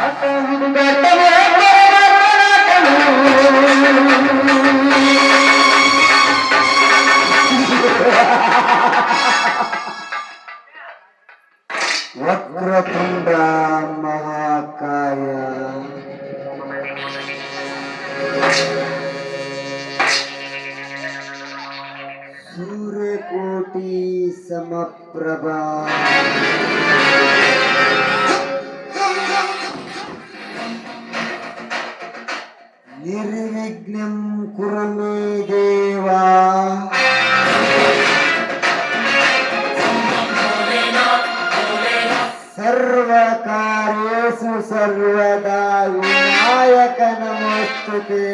ಆಟ ಹುಡುಗಾಟ ಸರ್ವದಾ ವಿನಾಯಕ ನಮಸ್ತುತೆ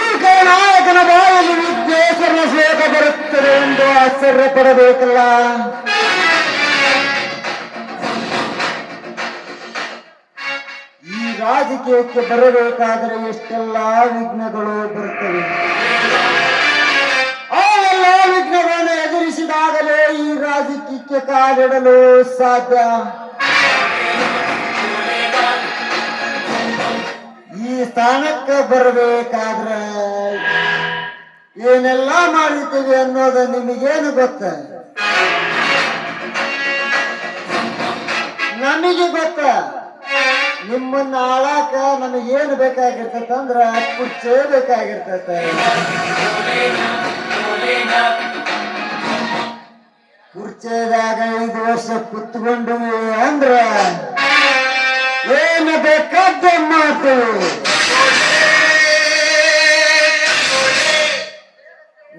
ಈಗ ನಾಯಕನ ಬಾಯಲ್ಲಿ ವಿಘ್ನೇಶ್ವರನ ಶೇಖ ಬರುತ್ತದೆ ಎಂದು ಆಶ್ಚರ್ಯ ಪಡಬೇಕಲ್ಲ. ಈ ರಾಜಕೀಯಕ್ಕೆ ಬರಬೇಕಾದರೆ ಎಷ್ಟೆಲ್ಲ ವಿಘ್ನಗಳು ಬರುತ್ತವೆ ರಾಜಕೀಯಕ್ಕೆ ಕಾಲಿಡಲು ಸಾಧ್ಯ? ಈ ಸ್ಥಾನಕ್ಕೆ ಬರಬೇಕಾದ್ರೆ ಏನೆಲ್ಲ ಮಾಡಿದ್ದೀವಿ ಅನ್ನೋದು ನಿಮಗೇನು ಗೊತ್ತ? ನಮಗೆ ಗೊತ್ತ. ನಿಮ್ಮನ್ನ ಆಳಾಕ ನಮಗೇನು ಬೇಕಾಗಿರ್ತೈತೆ ಅಂದ್ರೆ ಕುರ್ಚೇ ಬೇಕಾಗಿರ್ತೈತೆ. ಕುರ್ಚೆದಾಗ ಐದು ವರ್ಷ ಕುತ್ಕೊಂಡು ಅಂದ್ರೆ ಏನು ಬೇಕಾದ ಮಾತು?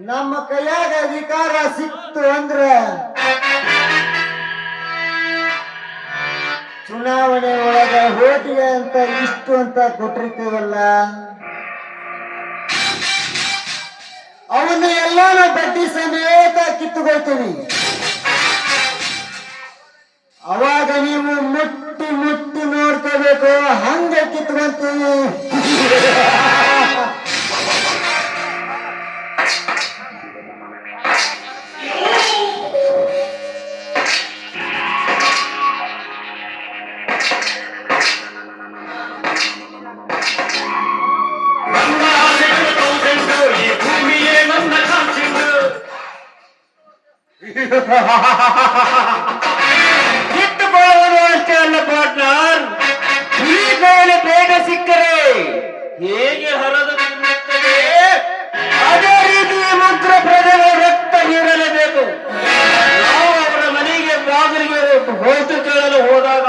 ನಮ್ಮ ಕೈಯಾಗ ಅಧಿಕಾರ ಸಿಕ್ತು ಅಂದ್ರ ಚುನಾವಣೆ ಒಳಗ ಹೋಟಿಗೆ ಅಂತ ಇಷ್ಟು ಅಂತ ಕೊಟ್ಟಿರ್ತೀವಲ್ಲ. ಅವನ್ನ ಎಲ್ಲಾನು ಬಡ್ಡಿ ಸಮೇತ ಕಿತ್ತುಕೊಳ್ತೀವಿ. ಅವಾಗ ನೀವು ಮುಟ್ಟಿ ಮುಟ್ಟಿ ನೋಡ್ಕೋಬೇಕು ಹಂಗ ಕಿತ್ಕೊಂತೀವಿ ನನ್ನ ಆಸೆಗಳು ತೌಸಂಡು, ಈ ಭೂಮಿಯೇ ನನ್ನ ಕಾಂಚಿಂಡು. ಕಿತ್ತುಕೊಳ್ಳುವುದು ಅಲ್ಲ ಪಾರ್ಟ್ನರ್. ಹುಲಿ ಬೇಗ ಸಿಕ್ಕರೆ. ಹೇಗೆ ಹರಿದು ನಿಲ್ಲುತ್ತದೆ? ಅದೇ ರೀತಿ ಮಂತ್ರ ಪ್ರಜೆಗಳ ರಕ್ತ ಹೀರಲೇಬೇಕು. ನಾವು ಅವರ ಮನೆಗೆ ಬಾಗಿಲಿಗೆ ಹೋತು ಕೇಳಲು ಹೋದಾಗ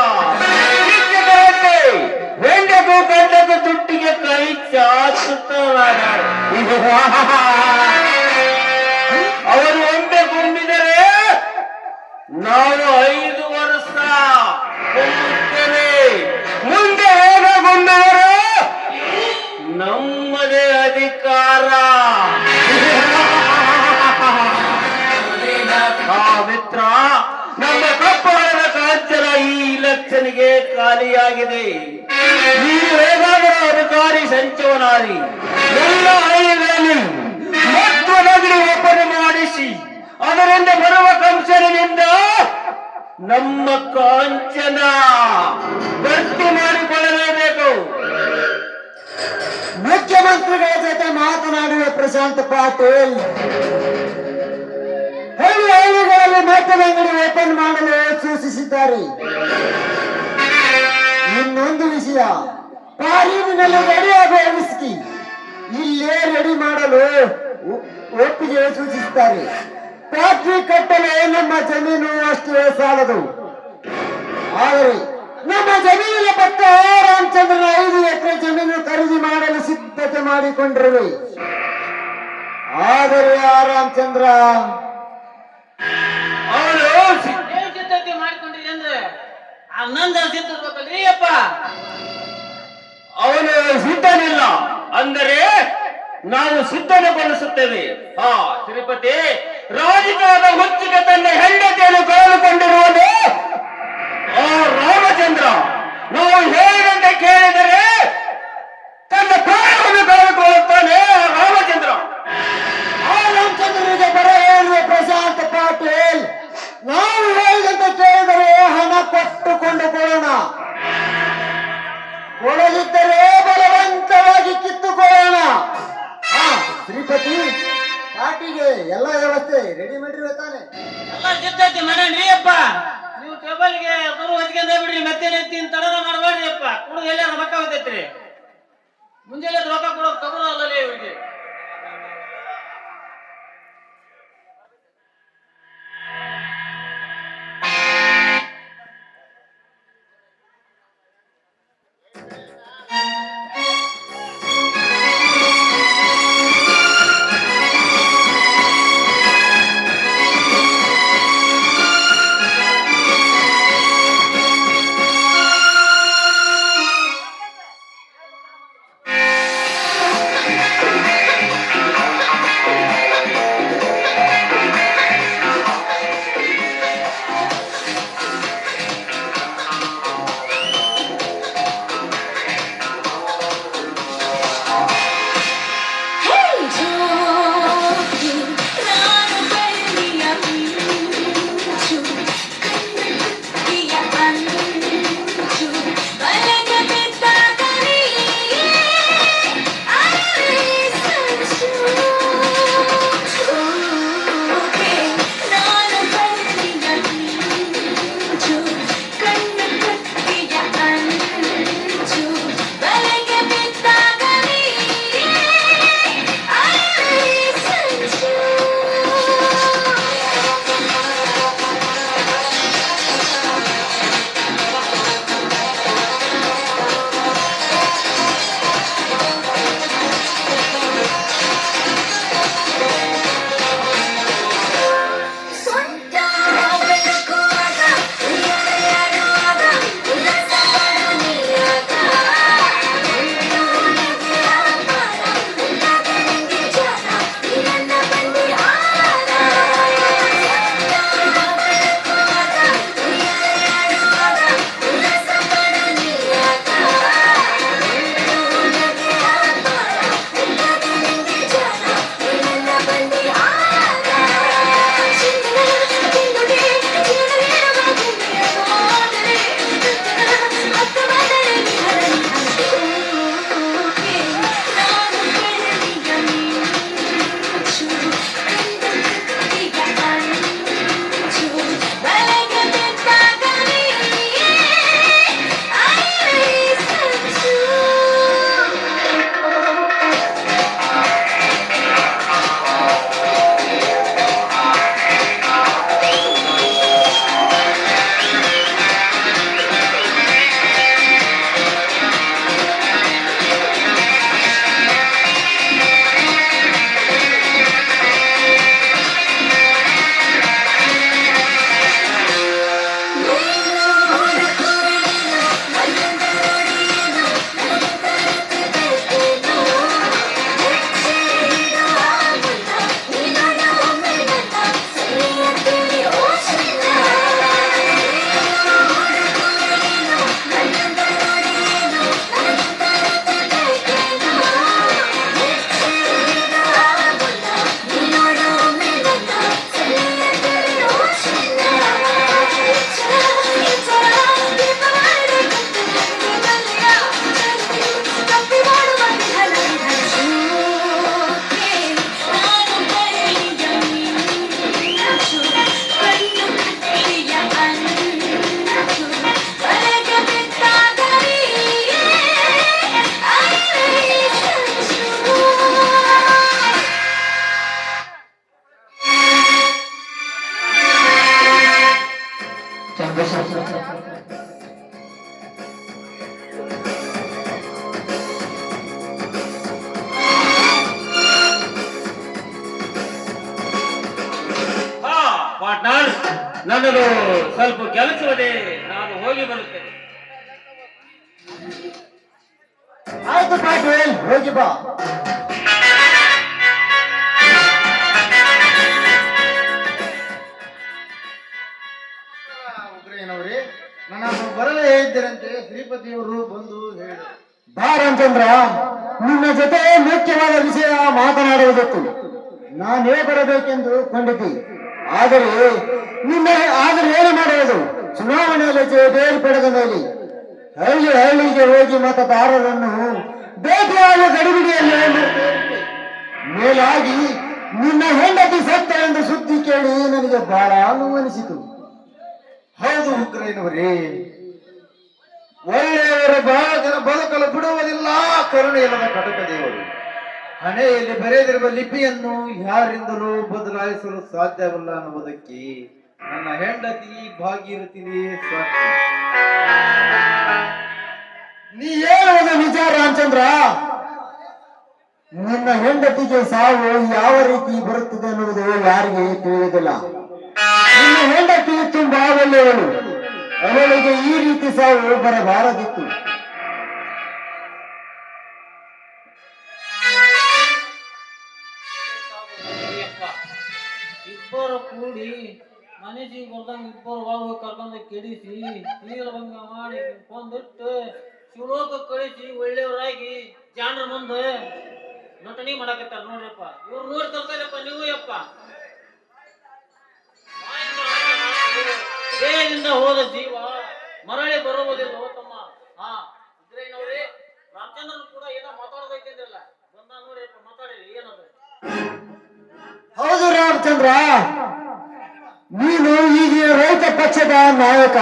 ಹೆಂಡಕು ಗಂಡಕು ತುಟ್ಟಿಗೆ ಕೈ ಚಾಚುತ್ತಾರ ಅವರು ಇಲೆಕ್ಷನ್ಗೆ ಖಾಲಿಯಾಗಿದೆ. ಹೇಗಾದರೂ ಅಧಿಕಾರಿ ಸಂಚವನಾರಿ. ಎಲ್ಲ ಹಳ್ಳಿಗಳಲ್ಲಿ ಮತ್ತು ನಗಡಿ ಒಪ್ಪಣೆ ಮಾಡಿಸಿ, ಅದರಿಂದ ಬರುವ ಕಂಸರಿನಿಂದ ನಮ್ಮ ಕಾಂಚನ ಭರ್ತಿ ಮಾಡಿಕೊಳ್ಳಲೇಬೇಕು. ಮುಖ್ಯಮಂತ್ರಿಗಳ ಜೊತೆ ಮಾತನಾಡಿದ ಪ್ರಶಾಂತ್ ಪಾಟೀಲ್ ಹಳ್ಳಿ ಹಳ್ಳಿಗಳಲ್ಲಿ ಮಟ್ಟದ ಅಂಗಡಿ ಓಪನ್ ಮಾಡಲು ಸೂಚಿಸಿದ್ದಾರೆ. ಇನ್ನೊಂದು ವಿಷಯ ಪಾರೀನಿನಲ್ಲಿ ರೆಡಿಯಾಗುವ ವಿಸ್ಕಿ ಇಲ್ಲೇ ರೆಡಿ ಮಾಡಲು ಒಪ್ಪಿಗೆ ಸೂಚಿಸುತ್ತಾರೆ ಫ್ಯಾಕ್ಟ್ರಿ ಕಟ್ಟಲು ನಮ್ಮ ಜಮೀನು ಅಷ್ಟೇ ಸಾಲದು. ಆದರೆ ನಮ್ಮ ಜಮೀನಿನ ಪಕ್ಕ ರಾಮಚಂದ್ರನ ಐದು ಎಕರೆ ಜಮೀನು ಖರೀದಿ ಮಾಡಲು ಸಿದ್ಧತೆ ಮಾಡಿಕೊಂಡಿರುವೆ ಆದರೆ ಆ ರಾಮಚಂದ್ರ ಅವನು ಏನ್ ಸಿದ್ಧತೆ ಮಾಡ್ಕೊಂಡಿರಿ ಅಂದ್ರೆ? ಆನಂದ ಸಿದ್ಧಬೇಕಲ್ರಿ ಅಪ್ಪ ಅವನು ಸಿದ್ಧನಿಲ್ಲ. ಅಂದರೆ ನಾವು ಸಿದ್ಧನೆಗೊಳಿಸುತ್ತೇವೆ. ಹಾ ತಿರುಪತಿ ರಾಜಕೀಯದ ಹುಚ್ಚಿಗೆ ತನ್ನ ಹೆಂಡತಿಯನ್ನು ಕಳೆದುಕೊಂಡಿರುವುದು ಆ ರಾಮಚಂದ್ರ. ನಾವು ಹೇಳಿದಂತೆ ಕೇಳಿದರೆ ತನ್ನ ಪ್ರಾಣವನ್ನು ಕಳೆದುಕೊಳ್ಳುತ್ತಾನೆ ಆ ರಾಮಚಂದ್ರ. ಆ ರಾಮಚಂದ್ರನಿಗೆ ಬರ ನನ್ನದು ಸ್ವಲ್ಪ ಕೆಲಸವಿದೆ ನಾನು ಹೋಗಿ ಬರುತ್ತೇನೆ. ಆಯ್ತು ಹೋಗಿ ಬಾ. ನನ್ನ ಬರಲೇ ಇದ್ದರಂತೆ ಶ್ರೀಪತಿಯವರು ಬಂದು ಹೇಳಿದರು. ಅಂತಂದ್ರ ನಿನ್ನ ಜೊತೆ ಮುಖ್ಯವಾದ ವಿಷಯ ಮಾತನಾಡುವುದಕ್ಕೆ ನಾನೇ ಬರಬೇಕೆಂದು ಕಂಡಿದ್ದೆ. ಆದರೆ ನಿನ್ನ ಆದರೆ ಏನು ಮಾಡುವುದು? ಚುನಾವಣೆಯಲ್ಲಿ ಬೇರು ಪಡೆದ ಮೇಲೆ ಹಳ್ಳಿ ಹಳ್ಳಿಗೆ ಹೋಗಿ ಮತದಾರರನ್ನು ಭೇಟಿಯಾಗುವ ಗಡಿಬಿಡಿಯಲ್ಲಿ. ಮೇಲಾಗಿ ನಿನ್ನ ಹೆಂಡತಿ ಸತ್ತ ಎಂದು ಸುದ್ದಿ ಕೇಳಿ ನನಗೆ ಬಹಳ ನೋವನಿಸಿತು ಹೌದು ಉಗ್ರೈನವರೇ ಒಳ್ಳೆಯವರ ಜನ ಬದುಕಲು ಬಿಡುವುದಿಲ್ಲ ಕರುಣೆ ಇಲ್ಲದ ಕಟಕ ದೇವರು ಹಣೆಯಲ್ಲಿ ಬರೆದಿರುವ ಲಿಪಿಯನ್ನು ಯಾರಿಂದಲೂ ಬದಲಾಯಿಸಲು ಸಾಧ್ಯವಲ್ಲ ಅನ್ನುವುದಕ್ಕೆ ನನ್ನ ಹೆಂಡತಿ ಭಾಗಿರುತ್ತೀನಿ ಸಾಕ್ಷಿ. ನೀ ಹೇಳುವುದು ನಿಜ ರಾಮಚಂದ್ರ. ನಿನ್ನ ಹೆಂಡತಿಗೆ ಸಾವು ಯಾವ ರೀತಿ ಬರುತ್ತದೆ ಅನ್ನುವುದು ಯಾರಿಗೆ ತಿಳಿಯುವುದಿಲ್ಲ. ಹೆಂಡತಿ ತುಂಬಾ ಒಳ್ಳೆಯವಳು. ಅವಳಿಗೆ ಈ ರೀತಿ ಸಾವು ಬರಬಾರದಿತ್ತು. ಇಬ್ಬರು ಕೂಡಿ ಮನಸ್ಸಿಗೆ ಬರ್ದಂಗ ಇಬ್ಬರು ಒಳಗೆ ಕರ್ಕೊಂಡು ಕೆಡಿಸಿ ನೀರಭಂಗ ಮಾಡಿ ಕೊಂದಿಟ್ಟು ಶಿವಲೋಕ ಕಳಿಸಿ ಒಳ್ಳೆಯವರಾಗಿ ಜಾಣರ ಮುಂದೆ ನಟನೆ ಮಾಡಕತ್ತಾರ ನೋಡ್ರಪ್ಪ ಇವ್ರು ನೋಡಿ ತರ್ತಾರಪ್ಪ ನೀವು ಯಪ್ಪ. ದೇಹದಿಂದ ಹೋದ ಜೀವ ಮರಳಿ ಬರುವುದಿಲ್ಲ ಹೋ ತಮ್ಮ. ಹಾ ನೋಡಿ, ರಾಮಚಂದ್ರನ್ ಕೂಡ ಏನೋ ಮಾತಾಡೋದೈತಿ ಅಂದ್ರಲ್ಲ. ಬಂದ ನೋಡಿ ಮಾತಾಡಿ ಏನದು? ಹೌದು ರಾಮಚಂದ್ರ, ನೀನು ಈಗಿನ ರೈತ ಪಕ್ಷದ ನಾಯಕ.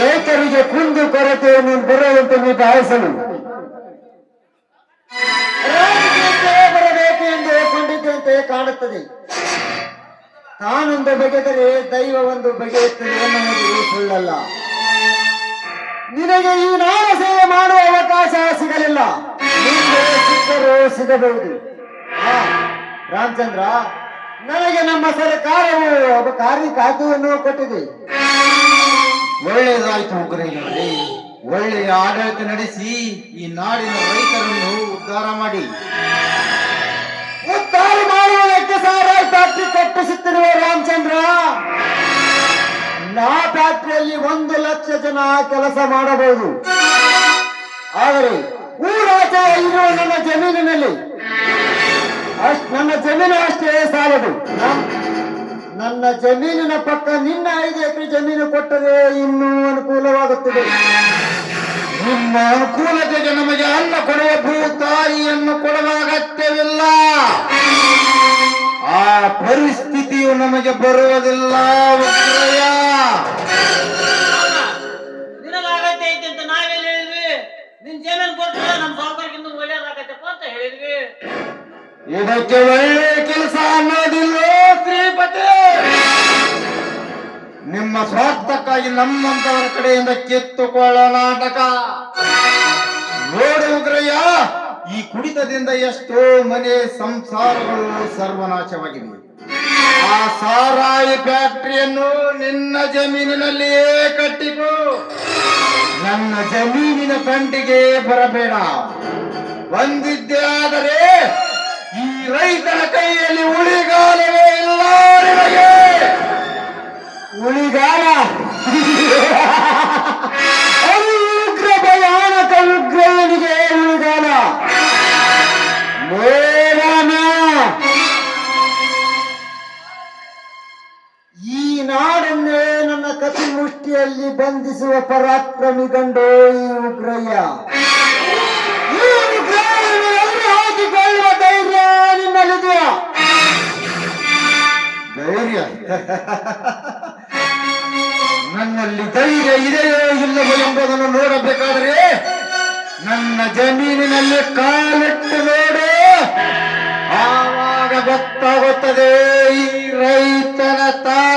ರೈತರಿಗೆ ಕುಂದು ಕೊರತೆ ಕೊರತೆಯನ್ನು ಬರುವಂತೆ ನಿಭಾಯಿಸಲು ರಾಜಕೀಯಕ್ಕೆ ಬರಬೇಕು ಎಂದು ಕೊಂಡಿದ್ದಂತೆ ಕಾಣುತ್ತದೆ. ತಾನೊಂದು ಬಗೆದರೆ ದೈವ ಒಂದು ಬಗೆಯುತ್ತದೆ ಎನ್ನುವುದು ಸುಳ್ಳಲ್ಲ. ನಿನಗೆ ಈ ನಾಮ ಸೇವೆ ಮಾಡುವ ಅವಕಾಶ ಸಿಗಲಿಲ್ಲ. ಸಿಕ್ಕರೂ ಸಿಗಬಹುದು. ರಾಮಚಂದ್ರ ನನಗೆ ನಮ್ಮ ಸರ್ಕಾರವು ಅಬಕಾರಿ ಖಾತೆಯನ್ನು ಕೊಟ್ಟಿದೆ. ಒಳ್ಳೆಯದಾಯ್ತು ಉಗ್ರಯ್ಯನವರೇ ಒಳ್ಳೆಯ ಆಡಳಿತ ನಡೆಸಿ ಈ ನಾಡಿನ ರೈತರನ್ನು ಉದ್ಧಾರ ಮಾಡಿ. ಉದ್ಧಾರ ಮಾಡುವುದಕ್ಕೆ ಸಾವಿರಾರು ಫ್ಯಾಕ್ಟ್ರಿ ಕಟ್ಟಿಸುತ್ತಿರುವ ರಾಮಚಂದ್ರ, ನಾ ಫ್ಯಾಕ್ಟ್ರಿಯಲ್ಲಿ ಒಂದು ಲಕ್ಷ ಜನ ಕೆಲಸ ಮಾಡಬಹುದು. ಆದರೆ ಊರಾಚ ಇರುವ ನನ್ನ ಜಮೀನಿನಲ್ಲಿ ಅಷ್ಟ್ ನನ್ನ ಜಮೀನು ಅಷ್ಟೇ ಸಾಲದು. ನನ್ನ ಜಮೀನಿನ ಪಕ್ಕ ನಿನ್ನ ಐದು ಎಕರೆ ಜಮೀನು ಕೊಟ್ಟರೆ ಇನ್ನೂ ಅನುಕೂಲವಾಗುತ್ತದೆ. ನಿಮ್ಮ ಅನುಕೂಲತೆಗೆ ನಮಗೆ ಅನ್ನ ಕೊಡುವ ಭೂತಾಯಿಯನ್ನು ಕೊಡುವ ಅಗತ್ಯವಿಲ್ಲ. ಆ ಪರಿಸ್ಥಿತಿಯು ನಮಗೆ ಬರುವುದಿಲ್ಲ ಇದಕ್ಕೆ ಒಳ್ಳೆ ಕೆಲಸ ಅನ್ನೋದಿಲ್ಲ ಶ್ರೀಪತಿ. ನಿಮ್ಮ ಸ್ವಾರ್ಥಕ್ಕಾಗಿ ನಮ್ಮಂತವರ ಕಡೆಯಿಂದ ಕಿತ್ತುಕೊಳ್ಳ ನಾಟಕ. ನೋಡಿ ಉಗ್ರಯ್ಯ. ಈ ಕುಡಿತದಿಂದ ಎಷ್ಟೋ ಮನೆ ಸಂಸಾರಗಳು ಸರ್ವನಾಶವಾಗಿವೆ. ಆ ಸಾರಾಯಿ ಫ್ಯಾಕ್ಟರಿಯನ್ನು ನಿನ್ನ ಜಮೀನಿನಲ್ಲಿಯೇ ಕಟ್ಟಿತು ನನ್ನ ಜಮೀನಿನ ಕಂಟಿಗೆ ಬರಬೇಡ. ಬಂದಿದ್ದೆ ಈ ರೈತನ ಕೈಯಲ್ಲಿ ಉಳಿಗಾಲವೇ ಇಲ್ಲ ನಿಮಗೆ ಉಳಿಗಾಲ? ಪರಾಕ್ರಮಿ ಗಂಡೋ ಈ ಉಗ್ರಯ್ಯ. ಈ ಧೈರ್ಯ ನಿನ್ನಲ್ಲಿದೆಯಾ? ಧೈರ್ಯ? ನನ್ನಲ್ಲಿ ಧೈರ್ಯ ಇದೆಯೋ ಇಲ್ಲವೋ ಎಂಬುದನ್ನು ನೋಡಬೇಕಾದರೆ ನನ್ನ ಜಮೀನಿನಲ್ಲಿ ಕಾಲಿಟ್ಟು ನೋಡು. ಆವಾಗ ಗೊತ್ತಾಗುತ್ತದೆ ಈ ರೈತನ ತಾಕತ್ತು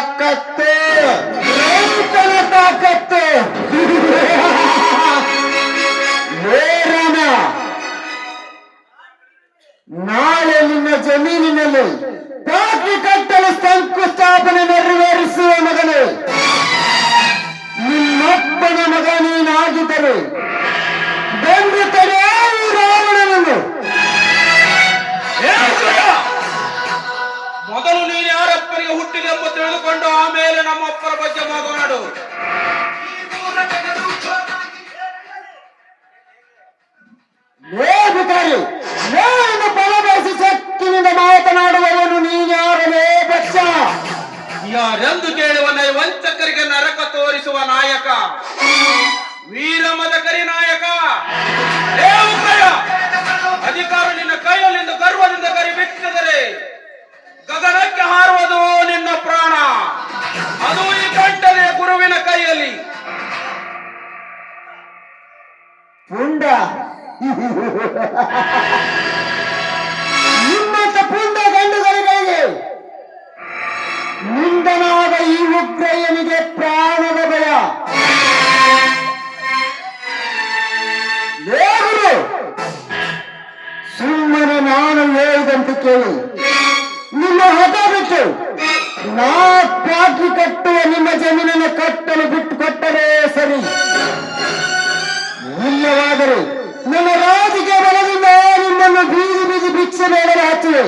ಯಾರೆಂದು ಕೇಳುವ ವಂಚಕರಿಗೆ ನರಕ ತೋರಿಸುವ ನಾಯಕ. ವೀರ ಮದಕರಿ ನಾಯಕ! ಅಧಿಕಾರ ನಿನ್ನ ಕೈಯಲ್ಲಿಂದ, ಗರ್ವದಿಂದ ಕರಿ ಬಿಟ್ಟಿದರೆ ಗಗನಕ್ಕೆ ಹಾರುವುದು ನಿನ್ನ ಪ್ರಾಣ. ಅದು ಈ ಗಂಟನೆಯ ಗುರುವಿನ ಕೈಯಲ್ಲಿ. ಪುಂಡ ನಿಂದನಾದ ಈ ಉಗ್ರಯ್ಯನಿಗೆ ಪ್ರಾಣದ ಭಯ. ಸುಮ್ಮನೆ ನಾನು ಹೇಳಿದಂತೆ ಕೇಳಿ. ನಿಮ್ಮ ಹಠ ಬಿಟ್ಟು, ನಾ ಬಾಕಿ ಕಟ್ಟುವ ನಿಮ್ಮ ಜಮೀನನ್ನು ಕಟ್ಟಲು ಬಿಟ್ಟು ಕೊಟ್ಟರೆ ಸರಿ. ಇಲ್ಲವಾದರೆ ನನ್ನ ರಾಜಕೀಯ ಬಲದಿಂದ ನಿಮ್ಮನ್ನು ಬೀದಿ ಬೀದಿ ಭಿಕ್ಷೆ ಹಚ್ಚುವೆ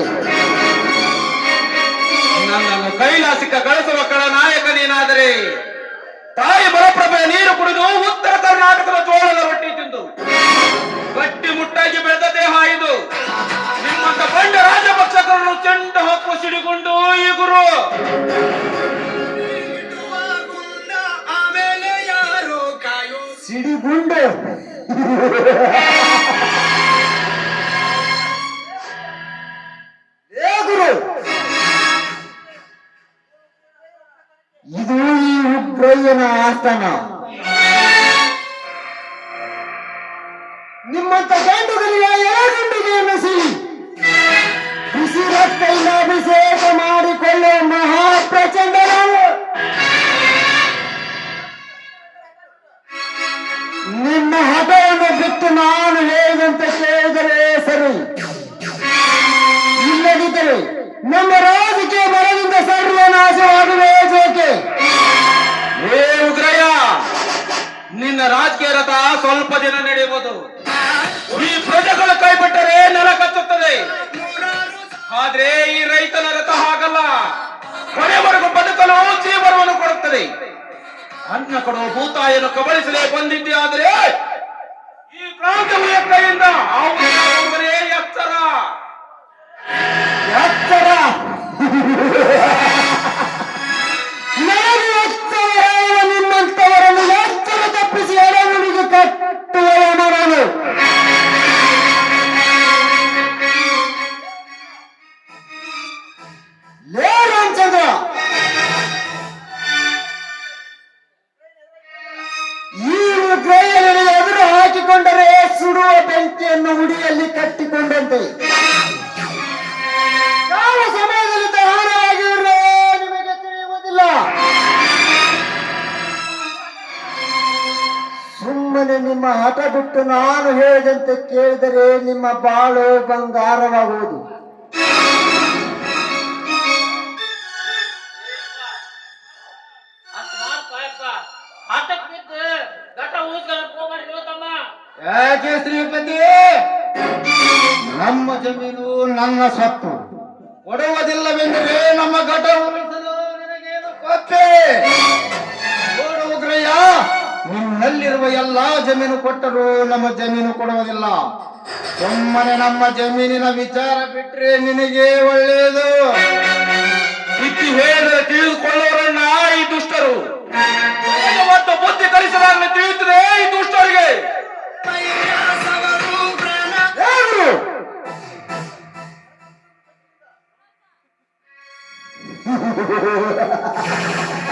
ನನ್ನನ್ನು ಕೈಲಾಸಿಕ ಕಳಸುವ ಮಕ್ಕಳ ನಾಯಕ ನೀನಾದರೆ ತಾಯಿ ಬಲಪ್ರಭೆಯ ನೀರು ಕುಡಿದು ಉತ್ತರ ಕರ್ನಾಟಕದ ಜೋಳದ ರೊಟ್ಟಿ ತಿಂದು ಗಟ್ಟಿ ಮುಟ್ಟಾಗಿ ಬೆಳೆದ ದೇಹ ಇದು. ನಿಮ್ಮಂತ ಬಂಡ ರಾಜಪಕ್ಷಕರನ್ನು ಚೆಂಡ ಹಾಕುವ ಸಿಡಿಕೊಂಡು ಈ ಗುರು. ಆಮೇಲೆ ಯಾರು ಕಾಯೋ? ಸಿಡಿಗುಂಡು. 三秒 ದಿನ ನಡೆಯಬಹುದು. ಈ ಪ್ರಜೆಗಳು ಕೈಬಿಟ್ಟರೆ ನೆಲ ಕಚ್ಚುತ್ತದೆ. ಆದ್ರೆ ಈ ರೈತನ ರಥ ಹಾಗಲ್ಲ. ಕೊನೆವರೆಗೂ ಬದುಕಲು ಜೀವನವನ್ನು ಕೊಡುತ್ತದೆ. ಅನ್ನ ಕೊಡುವ ಭೂತಾಯನ್ನು ಕಬಳಿಸಲೇ ಬಂದಿದ್ದೆ ಆದರೆ ಈ ಕ್ರಾಂತಿಯ ಕೈಯಿಂದ ಅವರೇ ಎಚ್ಚರ ಎತ್ತರ. ನಾನು ಎತ್ತರ ನಿಮ್ಮಂತವರನ್ನು ಎತ್ತರ ತಪ್ಪಿಸಿ ಎಳೆಗಳಿಗೆ ಕಟ್ಟುವ ನಾನು ಲೇ ರಾಮಚಂದ್ರ ಈ ಉಗ್ರಯ್ಯನಿಗೆ ಎದುರು ಹಾಕಿಕೊಂಡರೆ ಸುಡುವ ಬೆಂಕಿಯನ್ನು ಉಡಿಯಲ್ಲಿ ಕಟ್ಟಿಕೊಂಡಂತೆ ಸುಮ್ಮನೆ ನಿಮ್ಮ ಹಠ ಬಿಟ್ಟು ನಾನು ಹೇಳಿದಂತೆ ಕೇಳಿದರೆ ನಿಮ್ಮ ಬಾಳು ಬಂಗಾರವಾಗುವುದು. ಯಾಕೆ ಶ್ರೀಪತಿ? ನಮ್ಮ ಜಮೀನು ನನ್ನ ಸ್ವತ್ತು ಜಮೀನು ಕೊಟ್ಟರು ನಮ್ಮ ಜಮೀನು ಕೊಡುವುದಿಲ್ಲ. ಸುಮ್ಮನೆ ನಮ್ಮ ಜಮೀನಿನ ವಿಚಾರ ಬಿಟ್ರೆ ನಿನಗೆ ಒಳ್ಳೆಯದು ಇತಿ ಹೇಳಿದ್ರೆ ತಿಳಿದುಕೊಳ್ಳುವರನ್ನ ಈ ದುಷ್ಟರು. ಮತ್ತು ಬುದ್ಧಿ ಕಲಿಸಲಾಗಲಿ ತಿಳಿಯುತ್ತದೆ ಈ ದುಷ್ಟರಿಗೆ. ಕೈಲಾಸವರು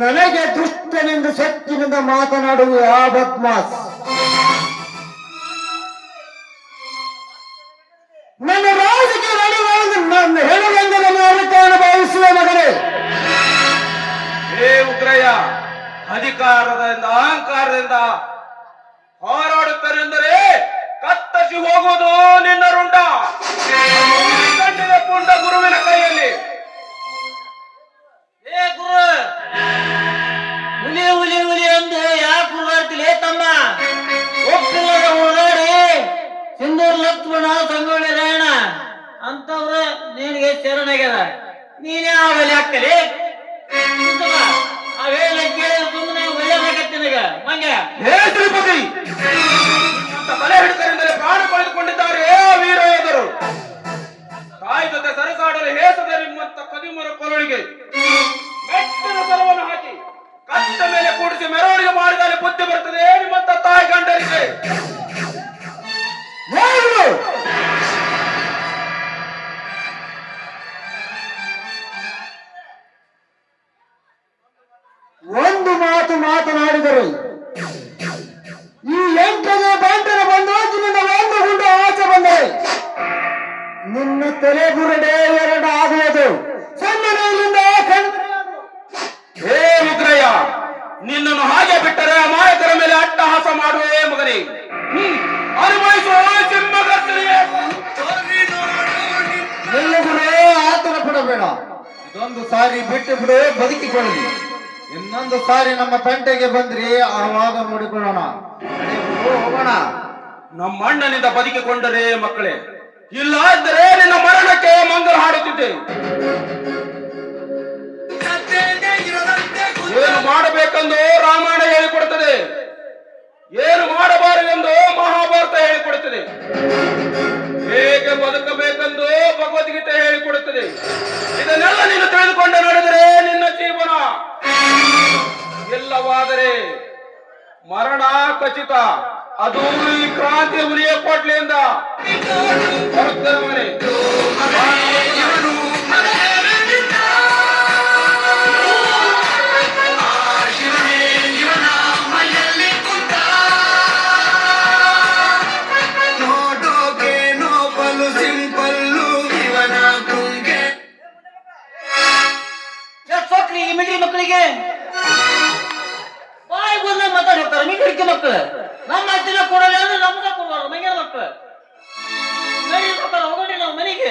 ನನಗೆ ದುಷ್ಟನೆಂದು ಸತ್ತಿನಿಂದ ಮಾತನಾಡುವ ಆ ಬದ್ಮಾಸ್. ನನ್ನ ರಾಜಕೀಯ ನಡೆಯುವ ನನ್ನ ಅಧಿಕಾರ ಅರಿತಾನ ಭಾವಿಸುವ ಮಗನೇ. ಹೇ ಉಗ್ರಯ್ಯ ಅಧಿಕಾರದಿಂದ ಅಹಂಕಾರದಿಂದ ಹೋರಾಡುತ್ತಾರೆಂದರೆ ಕತ್ತಸಿ ಹೋಗುವುದು ನಿನ್ನ ರುಂಡ. ಪುಂಡ ಗುರುವಿನ ಕೈಯಲ್ಲಿ. ಏ ಗುರು! ಸಿಂಧೂರ್ ಲಕ್ಷ್ಮಣ ಸಂಗೊಳ್ಳಿ ರಾಯಣ ಅಂತವ್ರ ನಿನಗೆ ಶರಣಾಗ್ಯದ. ನೀನೇ ಆಮೇಲೆ ಹಾಕ್ತಲಿ ಅವೇನ ಕೇಳಿ ಸುಮ್ಮನೆ ಒಳ್ಳೆದಾಗತ್ತೆ ನಿನಗ ಮಂಗ ಇದೊಂದು ಸಾರಿ ಬಿಟ್ಟು ಬಿಡು ಬದುಕಿಕೊಳ್ಳಿ. ಇನ್ನೊಂದು ಸಾರಿ ನಮ್ಮ ತಂಟೆಗೆ ಬಂದ್ರಿ ಆವಾಗ ನೋಡಿಕೊಳ್ಳೋಣ. ನಡಿ ಹೋಗೋಣ. ನಮ್ಮ ಅಣ್ಣನಿಂದ ಬದುಕಿಕೊಂಡರೆ ಮಕ್ಕಳೇ ಇಲ್ಲ ಅಂದರೆ ನಿನ್ನ ಮರಣಕ್ಕೆ ಮಂಗಲ ಹಾಡುತ್ತಿದ್ದೆ. ಏನು ಮಾಡಬೇಕೆಂದು ರಾಮಾಯಣ ಹೇಳಿಕೊಡುತ್ತದೆ. ಏನು ಮಾಡಬಾರದೆಂದು ಮಹಾಭಾರತ ಹೇಳಿಕೊಡುತ್ತದೆ. ಹೇಗೆ ಬದುಕಬೇಕೆಂದು ಭಗವದ್ಗೀತೆ ಹೇಳಿಕೊಡುತ್ತದೆ. ಇದನ್ನೆಲ್ಲ ನೀನು ತಿಳಿದುಕೊಂಡು ನಡೆದರೆ ನಿನ್ನ ಜೀವನ. ಇಲ್ಲವಾದರೆ ಮರಣ ಖಚಿತ. ಅದು ಈ ಕ್ರಾಂತಿ ಹುಲಿಯ ಬರುತ್ತೆ ಬರುತ್ತದೆ ಮಕ್ಕಳಿಗೆ. ಬಾಯಿ ಬಂದ ಮಾತಾಡಿ ಹೋಗ್ತಾರೆ ಮಕ್ಕಳು ನಮ್ಮ ಅಜ್ಜಿನ ಕೊಡಲ್ಲ ಅಂದ್ರೆ ನಮ್ಗ ಕೊಡ್ಬಾರ್ದು ಮಂಗ್ಯ ಮಕ್ಕಳು ಹೋಗೋಣ ನಾವು ಮನೆಗೆ.